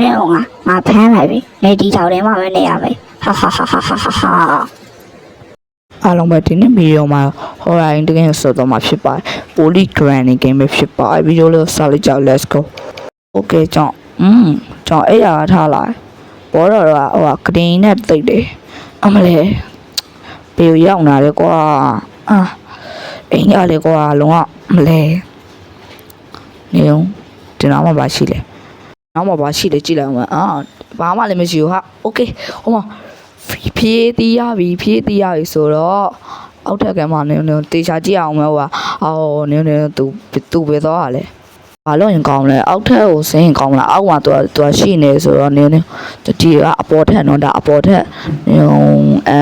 နင်းကငါဖမ်းလိုက်ပြီနေဒီထောင်ထဲမှာပဲနေရမယ်ဟာဟာဟာဟာဟာဟာအားလုံးပဲဒီနေ့ဗီဒီယိုမှာ horror တကယ်ဆိုတော့မှာဖြစ်ပါတယ် poly granny game ပဲဖြစ်ပါတယ်ဗီဒီယိုလေးကိုစလိုက်ကြအောင် let's go okay ကြောင့်อืมကြောင့်အဲ့ရထားလိုက်ဘောတော်ကဟိုကဂရင်းနဲ့တိတ်တယ်အမလေးဘေးရောက်လာတယ်ကွာအာအိမ်ရလေကွာလုံးဝမလဲနေအောင်ဒီနောက်မှာပါရှိလဲ နောက်မှာပါရှိလဲကြည့်လိုက်အောင်အာဘာမှလည်းမရှိဘူးဟာโอเคဟိုမှာ ဖြည့်တီးရပြီဖြည့်တီးရပြီဆိုတော့အောက်ထက်ကမှနင်းနင်းတေချာကြည့်အောင်မဲဟိုကအော်နင်းနင်းသူသူပဲတော့ဟာလေဘာလို့ရင်ကောင်းလဲအောက်ထက်ကိုဆင်းရင်ကောင်းလားအောက်မှာသူကသူကရှိနေဆိုတော့နင်းနင်းဒီကအပေါ်ထက်နော်ဒါအပေါ်ထက်နင်းအဲ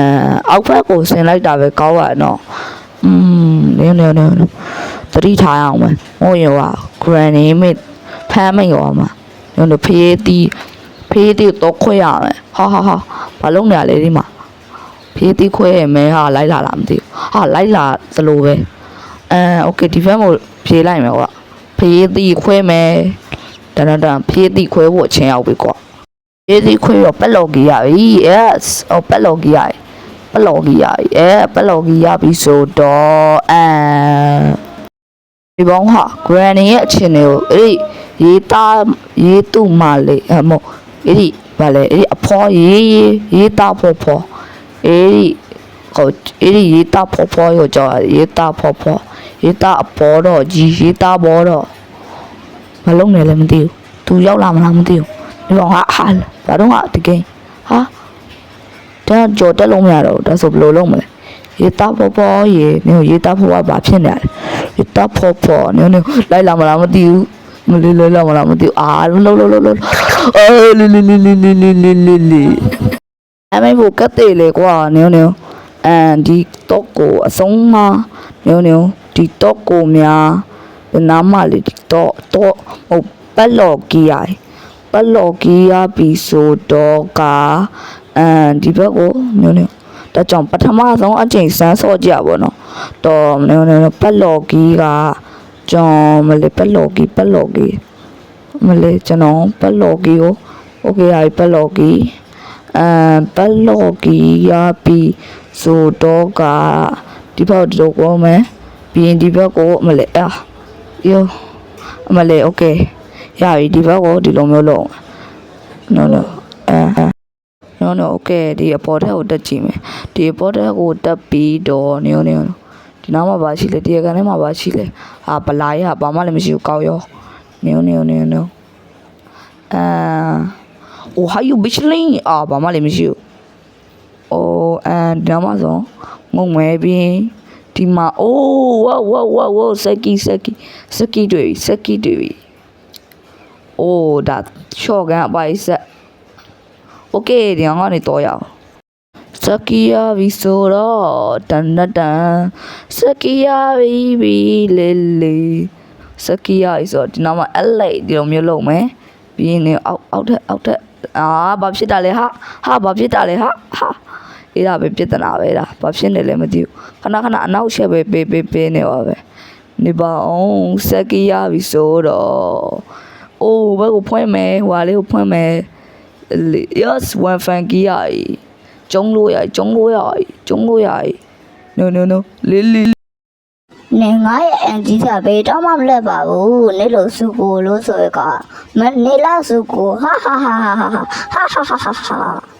အောက်ဘက်ကိုဆင်းလိုက်တာပဲကောင်းရနော်อืมနင်းနင်းနင်းတတိထားအောင်မယ်ဟိုရောက granny မိဖမ်းမရောမှာ နင်းတို့ဖြည့်တီးဖြည့်တီးတော့ခွဲရမယ်ဟာဟာဟာဘာလုံးနေရလဲဒီမှာ ဖြေးသီးခွဲရမယ်ဟာလိုက်လာလားမသိဘူးဟာလိုက်လာသလိုပဲအဲโอเคဒီဘက်ကိုဖြေးလိုက်မယ်ကွာဖြေးသီးခွဲမယ်တန်တန်တန်ဖြေးသီးခွဲဖို့အချင်းရောက်ပြီကွာဖြေးသီးခွဲတော့ပက်လော်ကြီးရပြီ yes ဟောပက်လော်ကြီးရပြီပက်လော်ကြီးရပြီအဲပက်လော်ကြီးရပြီဆိုတော့အဲဒီဘောင်းဟာ granny ရဲ့အချင်းတွေကိုအဲ့ဒီ ရေးသားရေးသူ့မလေးအမို့အဲ့ဒီဗာလေအဲ့ဒီအဖေါ်ရေးရေးရေးသားဖို့ဖို့အေးဟိုအေးရေးတာဖော်ဖော်ရောကြောရေးတာဖော်ဖော်ရေးတာအပေါ်တော့ကြီးရေးတာဘောတော့မလုံးနဲ့လည်းမသိဘူးသူရောက်လာမလားမသိဘူးဒီကောင်ဟာဟာဘာတော့ဟာဒီကိန်းဟာဒါကြော်တက်လုံးမရတော့ဘူးဒါဆိုဘယ်လိုလုပ်မလဲရေးတာဖော်ဖော်ရေးနင်ရေးတာဖော်ဖော်ဘာဖြစ်နေလဲရေးတာဖော်ဖော်နင်လိုက်လာမလားမသိဘူး မလေးလေးလာမလားမသိဘူးအာလုံးလုံးလုံးလုံးအေးလီလီလီလီလီလီလီလီအမေဘကတ်သေးလေကွာနင်းနင်းအန်ဒီတော့ကိုအဆုံးမနင်းနင်းဒီတော့ကိုများဒီနာမလေးဒီတော့တော့ဟိုပက်လော်ကီယာပက်လော်ကီယာပြီးဆိုတော့ကအန်ဒီဘက်ကိုနင်းနင်းဒါကြောင့်ပထမဆုံးအချိန်စမ်းစော့ကြပါတော့တော့နင်းနင်းပက်လော်ကီက ကျွန်မလေးပက်လော်ကီပက်လော်ကီမလေးကျွန်တော်ပက်လော်ကီကိုโอเคရပြီပက်လော်ကီ အမ်ပလော်ကီယာပီဆိုတော့ကဒီဘက်တော့ကောမယ်ပြီးရင်ဒီဘက်ကိုမလဲအာယောအမလဲโอเคရပြီဒီဘက်ကိုဒီလိုမျိုးလုပ်နော်နော်အာနော်နော်โอเคဒီအပေါ်ထက်ကိုတက်ကြည့်မယ်ဒီအပေါ်ထက်ကိုတက်ပြီးတော့နယောနယော ဒီနောက်မှာပါရှိလေဒီကန်ထဲမှာပါရှိလေဟာပလာရဘာမှလည်းမရှိဘူးကောက်ရောနယောနယောနယောနယောအာ။အိုဟာယူဘစ်လင်းအာဘာမှလည်းမရှိဘူး။အိုအန်ဒီမှာဆိုငုံမဲပြီးဒီမှာအိုးဝါဝါဝါဝါစက်ကီစက်ကီစက်ကီတွေစက်ကီတွေ။အိုးဒါရှော့ကန်အပိုင်ဆက်။ Okay ဒီအောင်ကနေတော့ရအောင်။ စက်ကီယာဗီဆိုတော့တန်တန်တန်စက်ကီယာဗီဗီလေလေစက်ကီယာဆိုတော့ဒီနောက်မှာအဲ့လိုက်ဒီလိုမျိုးလုပ်မယ်။ပြီးရင်လည်းအောက်အောက်ထက်အောက်ထက်အာဘာဖြစ်တာလဲဟာဟာဘာဖြစ်တာလဲဟာဟာအေးဒါပဲပြဿနာပဲဒါဘာဖြစ်နေလဲမသိဘူးခဏခဏအနောက်ချက်ပဲပေးပေးပေးနေပါပဲနေပါအောင်စက်ကီရပြီဆိုတော့အိုးဘယ်ကိုဖွင့်မယ်ဟွာလေးကိုဖွင့်မယ် yes one fan ကီ ရကျုံလို့ရကျုံလို့ရကျုံလို့ရ no no no လေးလေးနေငါရဲ့အန်ကြီးကဘေးတော့မှမလက်ပါဘူးနေလို့စုကိုလို့ဆိုရကမနေလားစုကိုဟာဟာဟာဟာဟာဟာဟာဟာဟာ